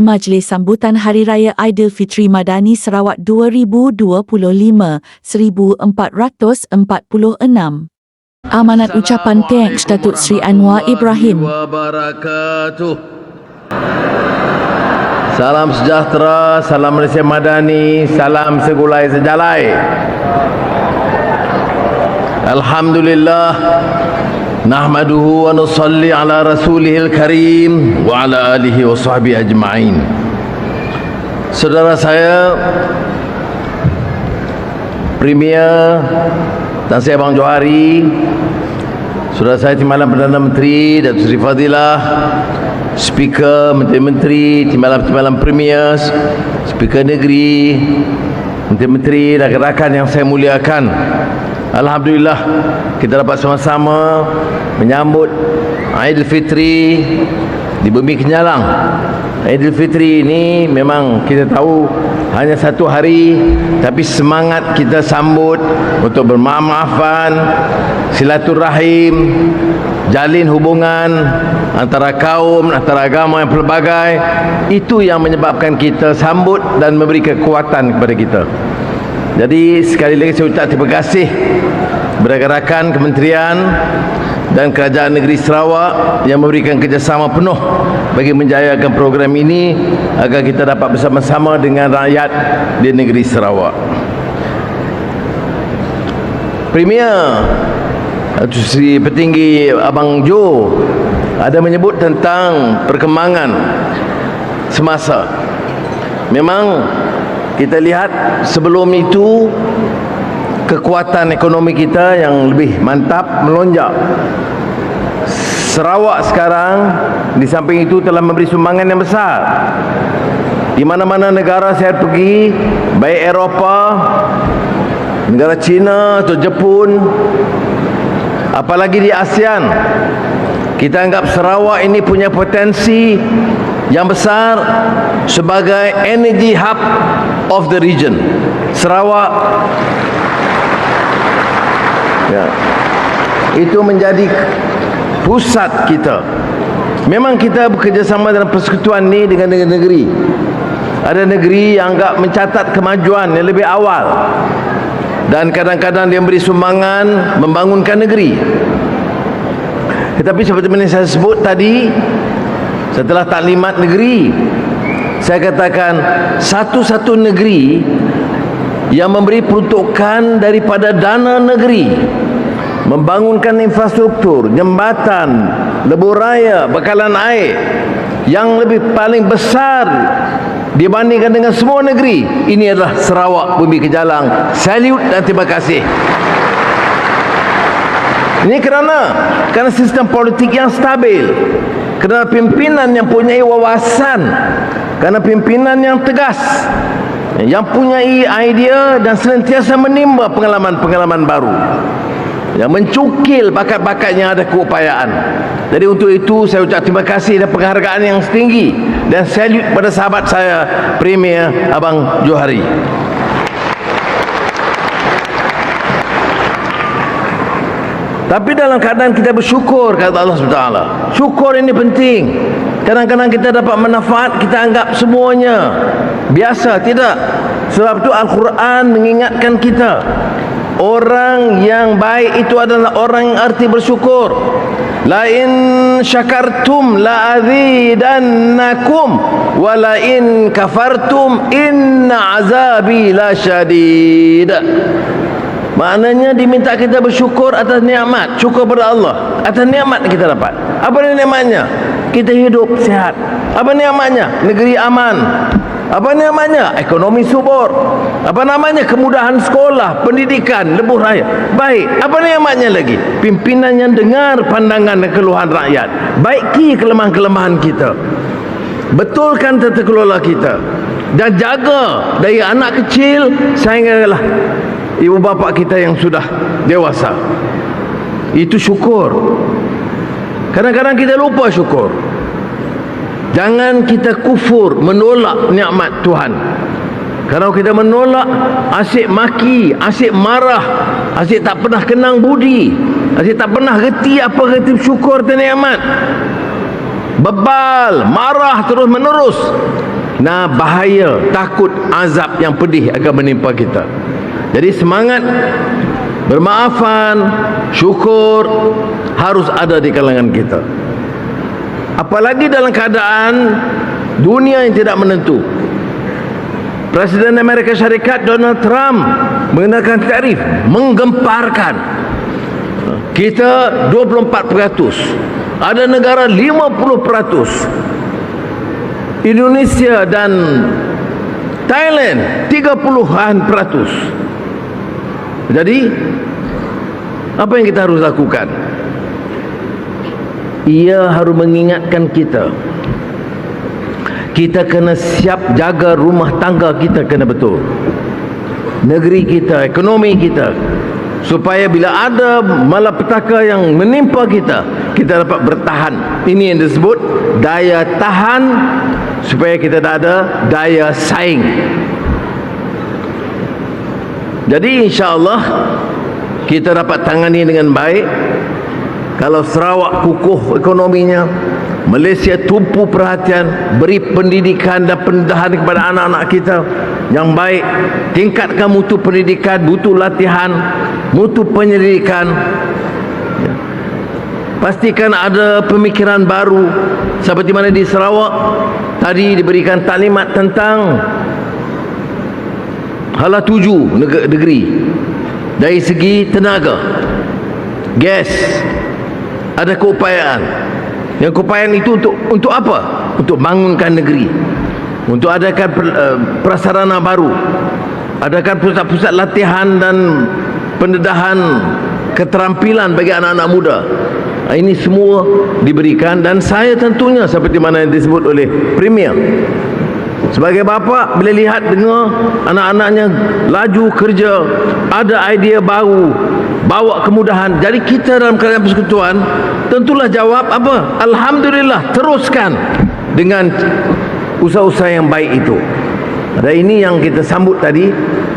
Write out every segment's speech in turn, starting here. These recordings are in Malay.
Majlis Sambutan Hari Raya Aidilfitri Madani Sarawak 2025 1446 Amanat ucapan thanks Datuk Sri Anwar Ibrahim. Salam sejahtera, salam Malaysia Madani, salam segulai sejalai. Alhamdulillah. Nahmaduhu wa nusalli ala rasulihil karim wa ala alihi wa sahbihi ajma'in. Saudara saya Premier Tan Sri Abang Johari. Saudara saya Timbalan Perdana Menteri Datuk Seri Fadilah. Speaker Menteri-Menteri Timbalan-Timbalan Premier Speaker Negeri Menteri-Menteri Rakan-rakan yang saya muliakan Alhamdulillah Kita dapat sama-sama Menyambut Aidilfitri Di bumi Kenyalang. Aidilfitri ini memang kita tahu hanya satu hari tapi semangat kita sambut untuk bermaaf-maafan silaturahim jalin hubungan antara kaum antara agama yang pelbagai. Itu yang menyebabkan kita sambut dan memberi kekuatan kepada kita jadi sekali lagi saya ucap terima kasih berakan kementerian dan kerajaan negeri Sarawak yang memberikan kerjasama penuh bagi menjayakan program ini agar kita dapat bersama-sama dengan rakyat di negeri Sarawak. Premier Datuk Petinggi Abang Jo ada menyebut tentang perkembangan semasa. Memang kita lihat sebelum itu kekuatan ekonomi kita yang lebih mantap melonjak. Sarawak sekarang di samping itu telah memberi sumbangan yang besar. Di mana-mana negara saya pergi, baik Eropah, negara China atau Jepun, apalagi di ASEAN, kita anggap Sarawak ini punya potensi yang besar sebagai energy hub of the region. Sarawak. Ya, itu menjadi pusat kita. Memang kita bekerjasama dalam persekutuan ni dengan negeri-negeri ada negeri yang anggap mencatat kemajuan yang lebih awal. Dan kadang-kadang dia beri sumbangan membangunkan negeri. Tetapi seperti yang saya sebut tadi setelah taklimat negeri saya katakan satu-satu negeri yang memberi peruntukan daripada dana negeri membangunkan infrastruktur, jembatan, lebur raya, bekalan air yang lebih paling besar dibandingkan dengan semua negeri. Ini adalah Sarawak Bumi Kejalang. Salute dan terima kasih. Ini kerana kerana sistem politik yang stabil. Kerana pimpinan yang punya wawasan. Kerana pimpinan yang tegas yang punya idea dan senantiasa menimba pengalaman-pengalaman baru. Yang mencukil bakat-bakat yang ada keupayaan. Jadi untuk itu saya ucap terima kasih dan penghargaan yang setinggi. Dan salute pada sahabat saya Premier Abang Johari. Tapi dalam keadaan kita bersyukur kata Allah SWT syukur ini penting kadang-kadang kita dapat manfaat kita anggap semuanya. Biasa tidak. Sebab itu Al-Quran mengingatkan kita orang yang baik itu adalah orang yang arti bersyukur. La in syakartum la azidannakum wa la in kafartum inna azabi la syadid Maknanya diminta kita bersyukur atas nikmat, syukur pada Allah atas nikmat kita dapat. Apa nikmatnya? Kita hidup sihat. Apa nikmatnya? Negeri aman. Apa namanya? Ekonomi subur. Apa namanya? Kemudahan sekolah, pendidikan, lebuh raya. Baik. Apa namanya lagi? Pimpinan yang dengar pandangan dan keluhan rakyat. Baiki kelemahan-kelemahan kita. Betulkan tata kelola kita. Dan jaga dari anak kecil sehinggalah ibu bapa kita yang sudah dewasa. Itu syukur. Kadang-kadang kita lupa syukur. Jangan kita kufur menolak nikmat Tuhan. Kalau kita menolak asyik maki, asyik marah, asyik tak pernah kenang budi, asyik tak pernah reti apa reti syukur dan nikmat. Bebal, marah terus menerus. nah bahaya takut azab yang pedih akan menimpa kita jadi semangat bermaafan syukur harus ada di kalangan kita. Apalagi dalam keadaan dunia yang tidak menentu. Presiden Amerika Syarikat Donald Trump mengenakan tarif menggemparkan. Kita 24% ada negara 50% Indonesia dan Thailand 30-an peratus jadi apa yang kita harus lakukan? Ia harus mengingatkan kita. Kita kena siap jaga rumah tangga kita kena betul. Negeri kita ekonomi kita. Supaya bila ada malapetaka yang menimpa kita kita dapat bertahan. Ini yang disebut daya tahan. Supaya kita tak ada daya saing jadi insyaAllah kita dapat tangani dengan baik. Kalau Sarawak kukuh ekonominya Malaysia tumpu perhatian beri pendidikan dan pendedahan kepada anak-anak kita. Yang baik tingkatkan mutu pendidikan mutu latihan mutu penyelidikan. Pastikan ada pemikiran baru seperti mana di Sarawak. Tadi diberikan taklimat tentang hala tuju neg- negeri. Dari segi tenaga. Gas. Ada keupayaan. Yang keupayaan itu untuk untuk apa? Untuk bangunkan negeri. Untuk adakan per- eh, prasarana baru. Adakan pusat-pusat latihan dan pendedahan keterampilan bagi anak-anak muda. Ah, ini semua diberikan dan saya tentunya seperti mana yang disebut oleh Premier sebagai bapa bila lihat dengar anak-anaknya laju kerja ada idea baru bawa kemudahan. Jadi kita dalam keadaan persekutuan tentulah jawab apa? Alhamdulillah teruskan dengan usaha-usaha yang baik itu. Dan ini yang kita sambut tadi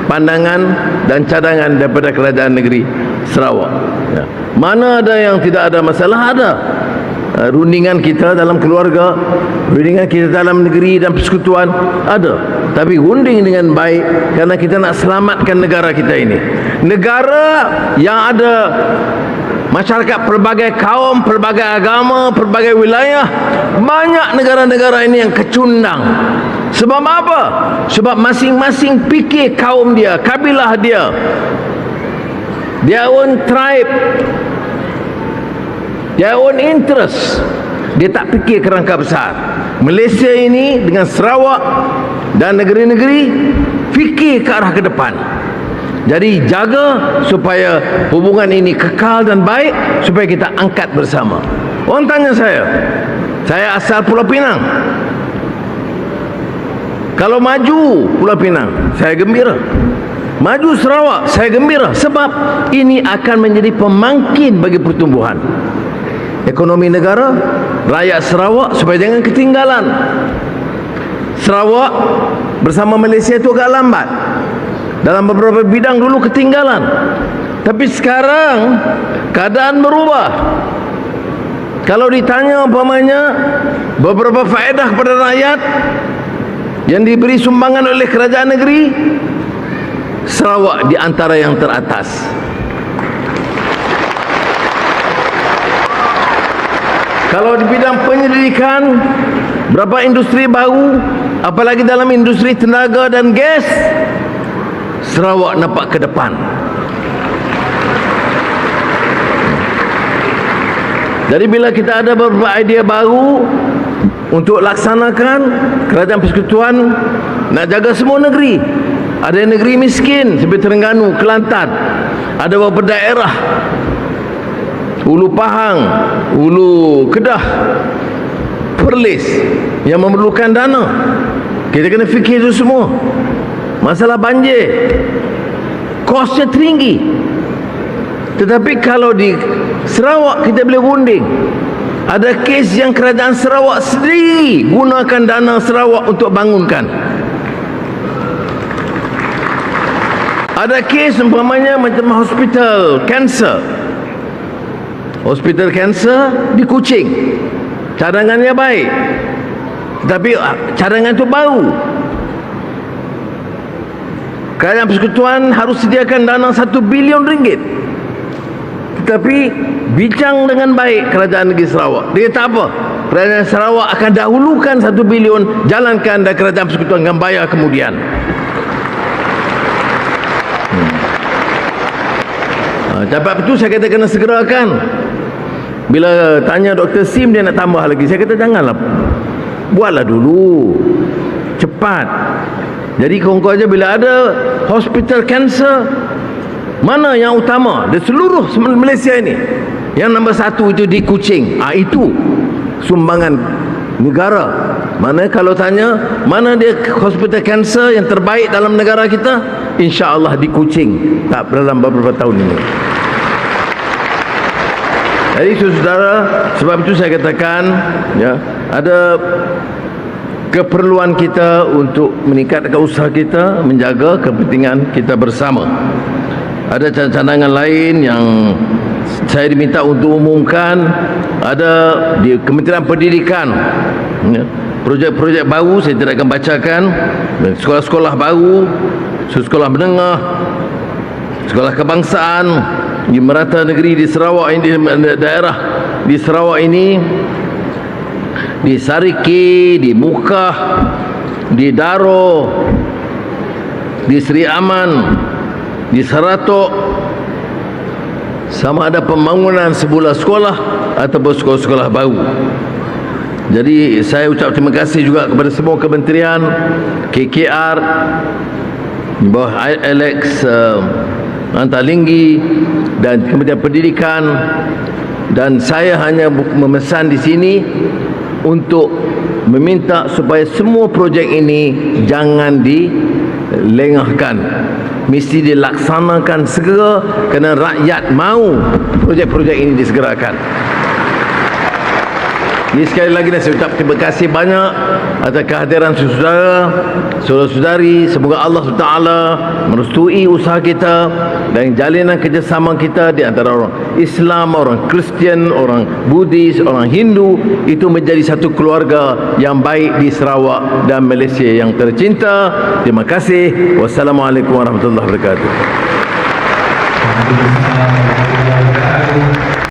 pandangan dan cadangan daripada kerajaan negeri Sarawak. Ya. mana ada yang tidak ada masalah? Ada rundingan kita dalam keluarga rundingan kita dalam negeri dan persekutuan ada. Tapi runding dengan baik kerana kita nak selamatkan negara kita ini. Negara yang ada masyarakat pelbagai kaum pelbagai agama pelbagai wilayah banyak negara-negara ini yang kecundang. Sebab apa? Sebab masing-masing fikir kaum dia kabilah dia. Their own tribe their own interest. Dia tak fikir kerangka besar. Malaysia ini dengan Sarawak dan negeri-negeri fikir ke arah ke depan. Jadi jaga supaya hubungan ini kekal dan baik supaya kita angkat bersama. Orang tanya saya saya asal Pulau Pinang. Kalau maju Pulau Pinang saya gembira. Maju Sarawak saya gembira sebab ini akan menjadi pemangkin bagi pertumbuhan ekonomi negara rakyat Sarawak supaya jangan ketinggalan. Sarawak bersama Malaysia itu agak lambat. Dalam beberapa bidang dulu ketinggalan. Tapi sekarang keadaan berubah. Kalau ditanya umpamanya beberapa faedah kepada rakyat yang diberi sumbangan oleh kerajaan negeri Sarawak di antara yang teratas Kalau di bidang penyelidikan berapa industri baru apalagi dalam industri tenaga dan gas Sarawak nampak ke depan. Jadi bila kita ada beberapa idea baru untuk laksanakan kerajaan persekutuan nak jaga semua negeri. Ada negeri miskin seperti Terengganu, Kelantan. Ada beberapa daerah Ulu Pahang, Ulu Kedah, Perlis yang memerlukan dana. Kita kena fikir itu semua. Masalah banjir. Kosnya tinggi. Tetapi kalau di Sarawak kita boleh runding. Ada kes yang kerajaan Sarawak sendiri gunakan dana Sarawak untuk bangunkan. Ada kes umpamanya macam hospital kanser Hospital kanser di Kuching. Cadangannya baik. Tetapi ah, cadangan itu bau. Kerajaan persekutuan harus sediakan dana 1 bilion ringgit. Tetapi bincang dengan baik kerajaan negeri Sarawak. Dia tak apa. Kerajaan Sarawak akan dahulukan 1 bilion, jalankan dan kerajaan persekutuan akan bayar kemudian. Dapat itu saya kata kena segerakan. Bila tanya Dr. Sim dia nak tambah lagi, saya kata janganlah. Buatlah dulu. Cepat. Jadi kongko aja bila ada hospital cancer mana yang utama di seluruh Malaysia ini yang nombor satu itu di Kuching ah itu sumbangan negara mana kalau tanya mana dia hospital cancer yang terbaik dalam negara kita insya Allah di Kuching tak dalam beberapa tahun ini jadi saudara sebab itu saya katakan ya ada keperluan kita untuk meningkatkan usaha kita menjaga kepentingan kita bersama. Ada cadangan lain yang saya diminta untuk umumkan ada di Kementerian Pendidikan ya, projek-projek baru saya tidak akan bacakan sekolah-sekolah baru sekolah menengah sekolah kebangsaan di merata negeri di Sarawak ini daerah di Sarawak ini di Sariki, di Mukah, di Daro, di Sri Aman, di Saratok sama ada pembangunan sebuah sekolah ataupun sekolah-sekolah baru. Jadi saya ucap terima kasih juga kepada semua kementerian KKR di bawah Alex uh, Antalinggi dan Kementerian Pendidikan dan saya hanya memesan di sini untuk meminta supaya semua projek ini jangan dilengahkan. Mesti dilaksanakan segera kerana rakyat mahu projek-projek ini disegerakan ini sekali lagi saya ucap terima kasih banyak atas kehadiran saudara, saudara-saudari. Semoga Allah SWT merestui usaha kita dan jalinan kerjasama kita di antara orang Islam, orang Kristian, orang Buddhis, orang Hindu itu menjadi satu keluarga yang baik di Sarawak dan Malaysia yang tercinta. Terima kasih. Wassalamualaikum warahmatullahi wabarakatuh.